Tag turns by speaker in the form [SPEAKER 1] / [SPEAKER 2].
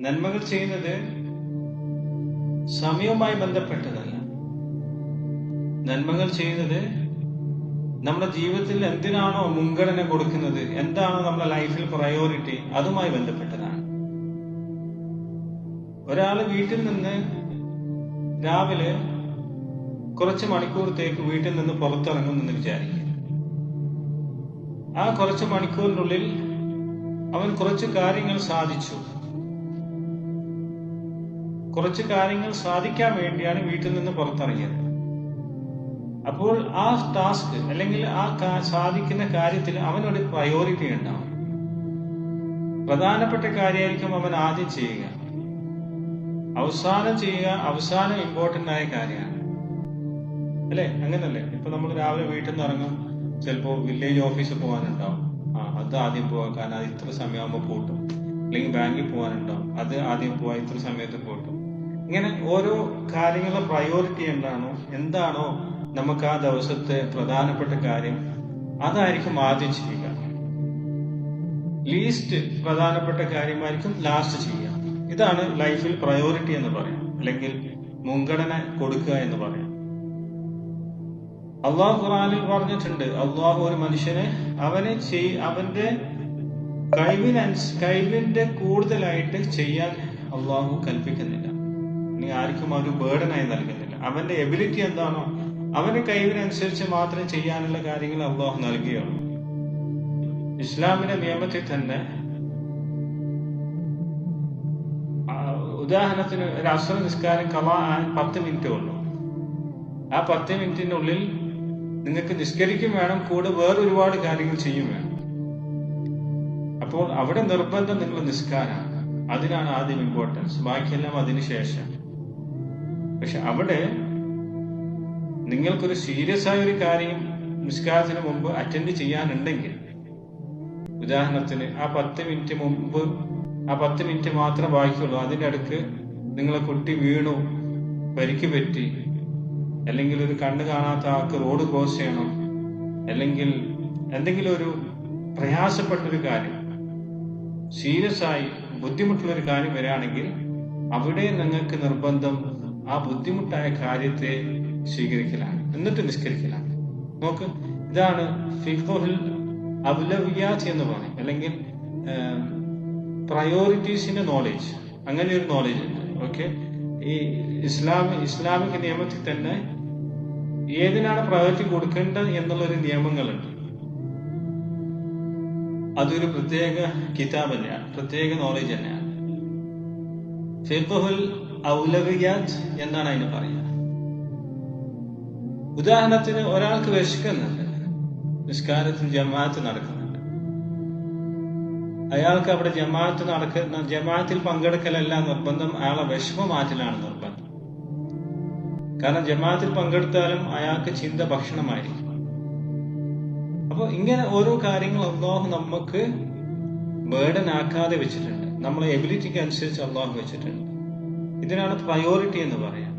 [SPEAKER 1] നന്മകൾ ചെയ്യുന്നത് സമയവുമായി ബന്ധപ്പെട്ടതല്ല. നന്മകൾ ചെയ്യുന്നത് നമ്മുടെ ജീവിതത്തിൽ എന്തിനാണോ മുൻഗണന കൊടുക്കുന്നത് എന്താണോ നമ്മുടെ ലൈഫിൽ പ്രയോറിറ്റി അതുമായി ബന്ധപ്പെട്ടതാണ്. ഒരാൾ വീട്ടിൽ നിന്ന് രാവിലെ കുറച്ച് മണിക്കൂറത്തേക്ക് വീട്ടിൽ നിന്ന് പുറത്തിറങ്ങുമെന്ന് വിചാരിക്കുക ആ കുറച്ച് മണിക്കൂറിനുള്ളിൽ അവൻ കുറച്ച് കാര്യങ്ങൾ സാധിച്ചു. കുറച്ച് കാര്യങ്ങൾ സാധിക്കാൻ വേണ്ടിയാണ് വീട്ടിൽ നിന്ന് പുറത്തിറങ്ങിയത്. അപ്പോൾ ആ ടാസ്ക് അല്ലെങ്കിൽ ആ സാധിക്കുന്ന കാര്യത്തിൽ അവനൊരു പ്രയോറിറ്റി ഉണ്ടാവും. പ്രധാനപ്പെട്ട കാര്യമായിരിക്കും അവൻ ആദ്യം ചെയ്യുക. അവസാനം ചെയ്യുക അവസാനം ഇമ്പോർട്ടന്റ് ആയ കാര്യമാണ്. അല്ലേ? അങ്ങനല്ലേ? ഇപ്പൊ നമ്മൾ രാവിലെ വീട്ടിൽ നിന്ന് ഇറങ്ങും ചിലപ്പോ വില്ലേജ് ഓഫീസിൽ പോകാനുണ്ടാവും. ആ അത് ആദ്യം പോകാൻ കാരണം അത് ഇത്ര സമയമാകുമ്പോൾ പൂട്ടും. അല്ലെങ്കിൽ ബാങ്കിൽ പോകാനുണ്ടാവും. അത് ആദ്യം പോവാ ഇത്ര സമയത്ത് പൂട്ടും. ഇങ്ങനെ ഓരോ കാര്യങ്ങളുടെ പ്രയോറിറ്റി എന്താണോ എന്താണോ നമുക്ക് ആ ദിവസത്തെ പ്രധാനപ്പെട്ട കാര്യം അതായിരിക്കും ആദ്യം ചെയ്യുക. ലീസ്റ്റ് പ്രധാനപ്പെട്ട കാര്യമായിരിക്കും ലാസ്റ്റ് ചെയ്യുക. ഇതാണ് ലൈഫിൽ പ്രയോറിറ്റി എന്ന് പറയാം. അല്ലെങ്കിൽ മുൻഗണന കൊടുക്കുക എന്ന് പറയാം. അള്ളാഹു ഖുറാനിൽ പറഞ്ഞിട്ടുണ്ട് അള്ളാഹു ഒരു മനുഷ്യനെ അവനെ ചെയ് അവന്റെ കഴിവിനനുസ കഴിവിന്റെ കൂടുതലായിട്ട് ചെയ്യാൻ അള്ളാഹു കൽപ്പിക്കുന്നില്ല. ഇനി ആർക്കും ഒരു ബേർഡനായി നൽകുന്നില്ല. അവന്റെ എബിലിറ്റി എന്താണോ അവന്റെ കഴിവിനനുസരിച്ച് മാത്രം ചെയ്യാനുള്ള കാര്യങ്ങൾ അള്ളാഹു നൽകുകയുള്ളൂ ഇസ്ലാമിന്റെ നിയമത്തിൽ തന്നെ ഉദാഹരണത്തിന് ഒരു അസുര നിസ്കാരം ആൻ പത്ത് മിനിറ്റേ ഉള്ളൂ. ആ പത്ത് മിനിറ്റിനുള്ളിൽ നിങ്ങൾക്ക് നിസ്കരിക്കും വേണം കൂടെ വേറെ ഒരുപാട് കാര്യങ്ങൾ ചെയ്യും വേണം. അപ്പോൾ അവിടെ നിർബന്ധം നിങ്ങൾ നിസ്കാരമാണ്. അതിനാണ് ആദ്യം ഇമ്പോർട്ടൻസ് ബാക്കിയെല്ലാം അതിന് ശേഷം. പക്ഷെ അവിടെ നിങ്ങൾക്കൊരു സീരിയസ് ആയ ഒരു കാര്യം നിസ്കാരത്തിന് മുമ്പ് അറ്റൻഡ് ചെയ്യാനുണ്ടെങ്കിൽ ഉദാഹരണത്തിന് ആ പത്ത് മിനിറ്റ് മുമ്പ് ആ പത്ത് മിനിറ്റ് മാത്രം ബാക്കിയുള്ളൂ. അതിന്റെ അടുക്ക് നിങ്ങളെ കുട്ടി വീണു പരിക്ക് പറ്റി അല്ലെങ്കിൽ ഒരു കണ്ണ് കാണാത്ത ആൾക്ക് റോഡ് ക്രോസ് ചെയ്യണം അല്ലെങ്കിൽ എന്തെങ്കിലും ഒരു പ്രയാസപ്പെട്ടൊരു കാര്യം സീരിയസ് ആയി ബുദ്ധിമുട്ടുള്ള ഒരു കാര്യം വരികയാണെങ്കിൽ അവിടെ നിങ്ങൾക്ക് നിർബന്ധം ആ ബുദ്ധിമുട്ടായ കാര്യത്തെ സ്വീകരിക്കലാണ്. എന്നിട്ട് നിഷ്കരിക്കലാണ് നോക്ക് ഇതാണ് ഫിഖുൽ അവലവിയാത്ത് എന്ന് പറയും. അല്ലെങ്കിൽ പ്രയോറിറ്റീസിന്റെ നോളേജ് അങ്ങനെ ഒരു നോളേജ് ഉണ്ട്. ഓക്കെ ഈ ഇസ്ലാം ഇസ്ലാമിക നിയമത്തിൽ തന്നെ ഏതിനാണ് പ്രയോറിറ്റി കൊടുക്കേണ്ടത് എന്നുള്ളൊരു നിയമങ്ങളുണ്ട്. അതൊരു പ്രത്യേക കിതാബ് തന്നെയാണ്. പ്രത്യേക നോളേജ് തന്നെയാണ്. ഫിഖുൽ ഔലവിയാത്ത് എന്നാണ് അതിന് പറയുക? ഉദാഹരണത്തിന് ഒരാൾക്ക് വിശക്കുന്നുണ്ട്. നിസ്കാരത്തിൽ ജമാഅത്ത് നടക്കുന്നുണ്ട്. അയാൾക്ക് അവിടെ ജമാഅത്ത് നടക്കുന്ന ജമാഅത്തിൽ പങ്കെടുക്കലല്ല നിർബന്ധം അയാളെ വിഷമ മാറ്റലാണ് നിർബന്ധം. കാരണം ജമാഅത്തിൽ പങ്കെടുത്താലും അയാൾക്ക് ചിന്ത ഭക്ഷണമായിരിക്കും. അപ്പൊ ഇങ്ങനെ ഓരോ കാര്യങ്ങൾ അള്ളാഹു നമുക്ക് ബേർഡൻ ആക്കാതെ വെച്ചിട്ടുണ്ട്. നമ്മളെ എബിലിറ്റിക്ക് അനുസരിച്ച് അള്ളാഹു വെച്ചിട്ടുണ്ട്. ഇതിനാണ് പ്രയോറിറ്റി എന്ന് പറയാം